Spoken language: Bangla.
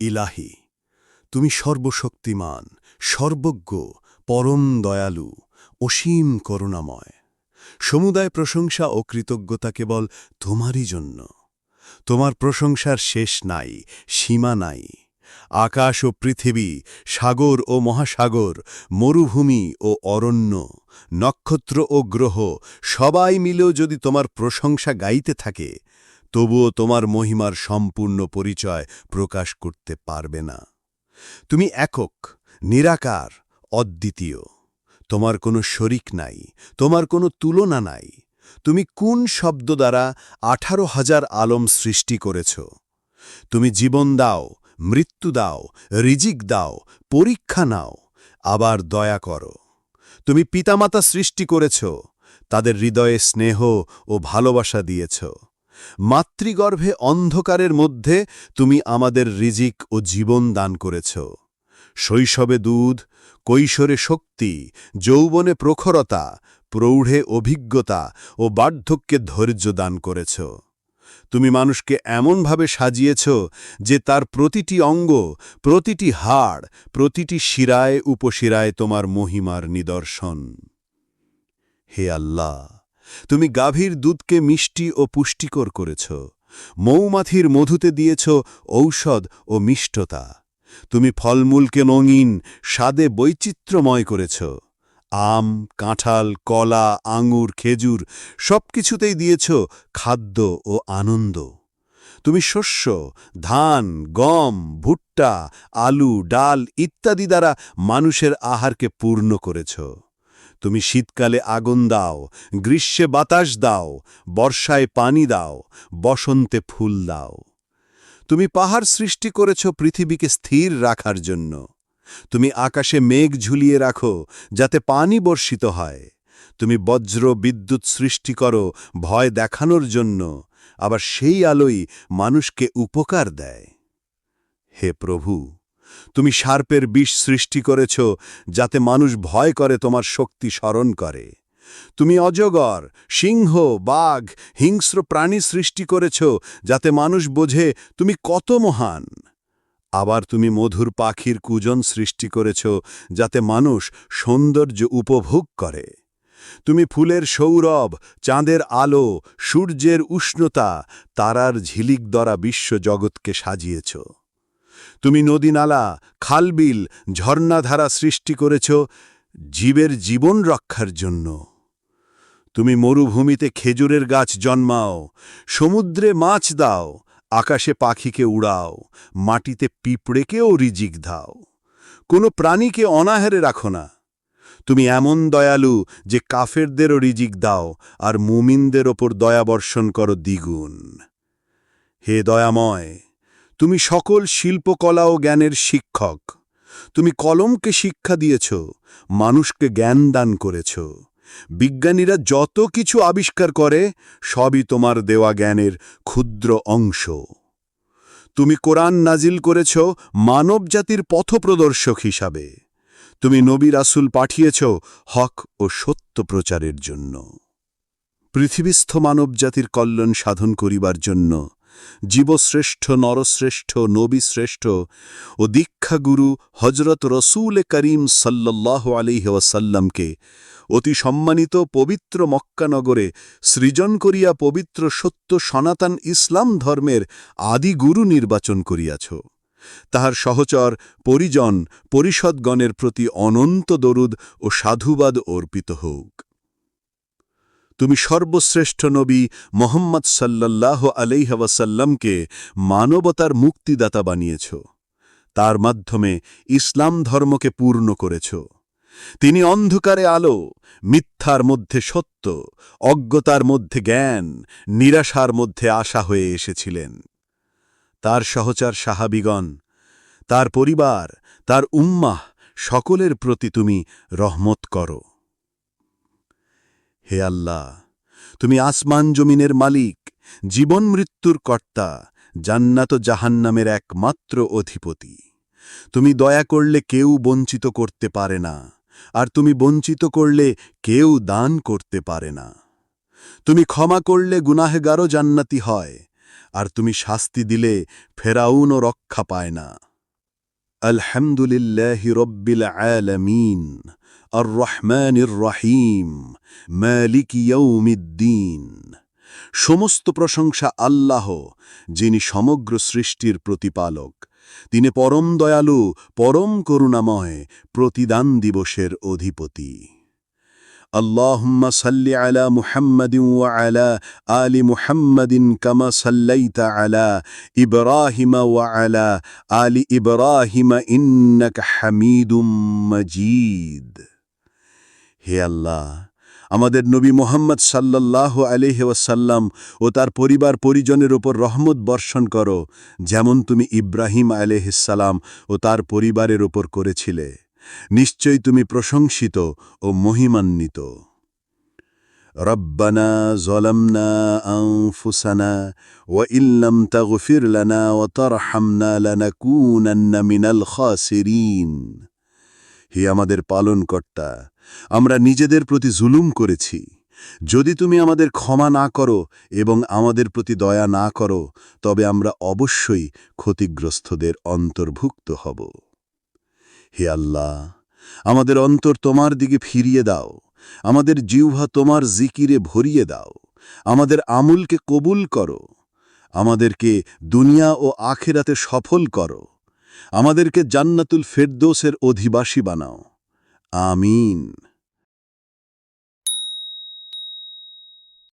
ইলাহি, তুমি সর্বশক্তিমান, সর্বজ্ঞ, পরম দয়ালু, অসীম করুণাময়। সমুদায় প্রশংসা ও কৃতজ্ঞতা কেবল তোমারই জন্য। তোমার প্রশংসার শেষ নাই, সীমা নাই। আকাশ ও পৃথিবী, সাগর ও মহাসাগর, মরুভূমি ও অরণ্য, নক্ষত্র ও গ্রহ, সবাই মিলেও যদি তোমার প্রশংসা গাইতে থাকে তবুও তোমার মহিমার সম্পূর্ণ পরিচয় প্রকাশ করতে পারবে না। তুমি একক, নিরাকার, অদ্বিতীয়। তোমার কোনো শরিক নাই, তোমার কোনো তুলনা নাই। তুমি কোন শব্দ দ্বারা আঠারো হাজার আলম সৃষ্টি করেছ? তুমি জীবন দাও, মৃত্যু দাও, রিজিক দাও, পরীক্ষা নাও, আবার দয়া করো। তুমি পিতামাতা সৃষ্টি করেছ, তাদের হৃদয়ে স্নেহ ও ভালোবাসা দিয়েছ। মাতৃগর্ভে অন্ধকারের মধ্যে তুমি আমাদের রিজিক ও জীবন দান করেছ। শৈশবে দুধ, কৈশোরে শক্তি, যৌবনে প্রখরতা, প্রৌঢ়ে অভিজ্ঞতা ও বার্ধক্যে ধৈর্য দান করেছ। তুমি মানুষকে এমনভাবে সাজিয়েছ যে তার প্রতিটি অঙ্গ, প্রতিটি হাড়, প্রতিটি শিরায়, উপশিরায় তোমার মহিমার নিদর্শন। হে আল্লাহ! তুমি গাভীর দুধকে মিষ্টি ও পুষ্টিকর করেছ। মৌমাছির মধুতে দিয়েছ ঔষধ ও মিষ্টতা। তুমি ফলমূলকে রঙিন, স্বাদে বৈচিত্র্যময় করেছ। আম, কাঁঠাল, কলা, আঙুর, খেজুর সব কিছুতেই দিয়েছ খাদ্য ও আনন্দ। তুমি শস্য, ধান, গম, ভুট্টা, আলু, ডাল ইত্যাদি দ্বারা মানুষের আহারকে পূর্ণ করেছ। তুমি শীতকালে আগুন দাও, গ্রীষ্মে বাতাস দাও, বর্ষায় পানি দাও, বসন্তে ফুল দাও। তুমি পাহাড় সৃষ্টি করেছ পৃথিবীকে স্থির রাখার জন্য। তুমি আকাশে মেঘ ঝুলিয়ে রাখো, যাতে পানি বর্ষিত হয়। তুমি বজ্র বিদ্যুৎ সৃষ্টি করো, ভয় দেখানোর জন্য। আবার সেই আলোই মানুষকে উপকার দেয়। হে প্রভু তুমি সার্পের বিষ সৃষ্টি করেছ যাতে মানুষ ভয় করে তোমার শক্তি স্মরণ করে। তুমি অজগর, সিংহ, বাঘ, হিংস্র প্রাণী সৃষ্টি করেছ যাতে মানুষ বোঝে তুমি কত মহান। আবার তুমি মধুর পাখির কুজন সৃষ্টি করেছ যাতে মানুষ সৌন্দর্য উপভোগ করে। তুমি ফুলের সৌরভ, চাঁদের আলো, সূর্যের উষ্ণতা, তারার ঝিলিক দ্বারা বিশ্বজগৎকে সাজিয়েছ। তুমি নদীনালা খালবিল, ঝর্ণাধারা সৃষ্টি করেছ জীবের জীবন রক্ষার জন্য। তুমি মরুভূমিতে খেজুরের গাছ জন্মাও, সমুদ্রে মাছ দাও, আকাশে পাখিকে উড়াও, মাটিতে পিঁপড়েকেও রিজিক দাও। কোনো প্রাণীকে অনাহারে রাখো না। তুমি এমন দয়ালু যে কাফেরদেরও রিজিক দাও আর মুমিনদের ওপর দয়াবর্ষণ করো দ্বিগুণ। হে দয়াময় তুমি সকল শিল্পকলা ও জ্ঞানের শিক্ষক। তুমি কলমকে শিক্ষা দিয়েছ, মানুষকে জ্ঞান দান করেছ। বিজ্ঞানীরা যত কিছু আবিষ্কার করে, সবই তোমার দেওয়া জ্ঞানের ক্ষুদ্র অংশ। তুমি কোরআন নাজিল করেছ মানব মানবজাতির পথপ্রদর্শক হিসাবে। তুমি নবী রাসুল পাঠিয়েছ, হক ও সত্য প্রচারের জন্য। পৃথিবীস্থ মানবজাতির কল্যাণ সাধন করিবার জন্য জীবশ্রেষ্ঠ, নরশ্রেষ্ঠ, নবীশ্রেষ্ঠ ও দীক্ষাগুরু হজরত রসুল করিম সাল্লাহ আলিহাসাল্লামকে অতি সম্মানিত পবিত্র মক্কানগরে সৃজন করিয়া পবিত্র সত্য সনাতন ইসলাম ধর্মের আদি গুরু নির্বাচন করিয়াছ। তাহার সহচর পরিজন, পরিষদগণের প্রতি অনন্ত দরুদ ও সাধুবাদ অর্পিত হোক। তুমি সর্বশ্রেষ্ঠ নবী মোহাম্মদ সাল্লাল্লাহ আলাইহাসাল্লামকে মানবতার মুক্তিদাতা বানিয়েছ। তার মাধ্যমে ইসলাম ধর্মকে পূর্ণ করেছ। তিনি অন্ধকারে আলো, মিথ্যার মধ্যে সত্য, অজ্ঞতার মধ্যে জ্ঞান, নিরাশার মধ্যে আশা হয়ে এসেছিলেন। তার সহচার সাহাবিগণ, তার পরিবার, তার উম্মাহ, সকলের প্রতি তুমি রহমত করো। হে আল্লাহ, তুমি আসমান জমিনের মালিক, জীবন মৃত্যুর কর্তা, জান্নাত জাহান্নামের একমাত্র অধিপতি। তুমি দয়া করলে কেউ বঞ্চিত করতে পারে না, আর তুমি বঞ্চিত করলে কেউ দান করতে পারে না। তুমি ক্ষমা করলে গুনাহেগারও জান্নাতি হয়, আর তুমি শাস্তি দিলে ফেরাউনও রক্ষা পায় না। আলহামদুলিল্লাহ রব্বিল العالمين আর الرحيم রহিম يوم الدين সমস্ত প্রশংসা আল্লাহ, যিনি সমগ্র সৃষ্টির প্রতিপালক। তিনি পরম দয়ালু, পরম করুণাময়, প্রতিদান দিবসের অধিপতি। اللهم صل على محمد وعلى آل محمد كما صليت على إبراهيم وعلى آل إبراهيم إنك حميد مجيد হে আল্লাহ আমাদের নবী মোহাম্মদ সাল্লাল্লাহ আলহ ওয়াসাল্লাম ও তার পরিবার পরিজনের ওপর রহমত বর্ষণ করো যেমন তুমি ইব্রাহিম আলহিসাল্লাম ও তার পরিবারের ওপর করেছিলে নিশ্চয়ই তুমি প্রশংসিত ও মহিমান্বিত। রব্বানা জলমনা আংফুসানা ও ইল্লম তগফির লনা ও তরহামনা লনাকুনান্না মিনাল খাসিরিন। হে আমাদের পালনকর্তা, আমরা নিজেদের প্রতি জুলুম করেছি। যদি তুমি আমাদের ক্ষমা না করো এবং আমাদের প্রতি দয়া না করো, তবে আমরা অবশ্যই ক্ষতিগ্রস্তদের অন্তর্ভুক্ত হব। হে আল্লাহ, আমাদের অন্তর তোমার দিকে ফিরিয়ে দাও, আমাদের জিহ্বা তোমার জিকিরে ভরিয়ে দাও, আমাদের আমুলকে কবুল করো, আমাদেরকে দুনিয়া ও আখেরাতে সফল করো, আমাদেরকে জান্নাতুল ফেরদোসের অধিবাসী বানাও। আমিন।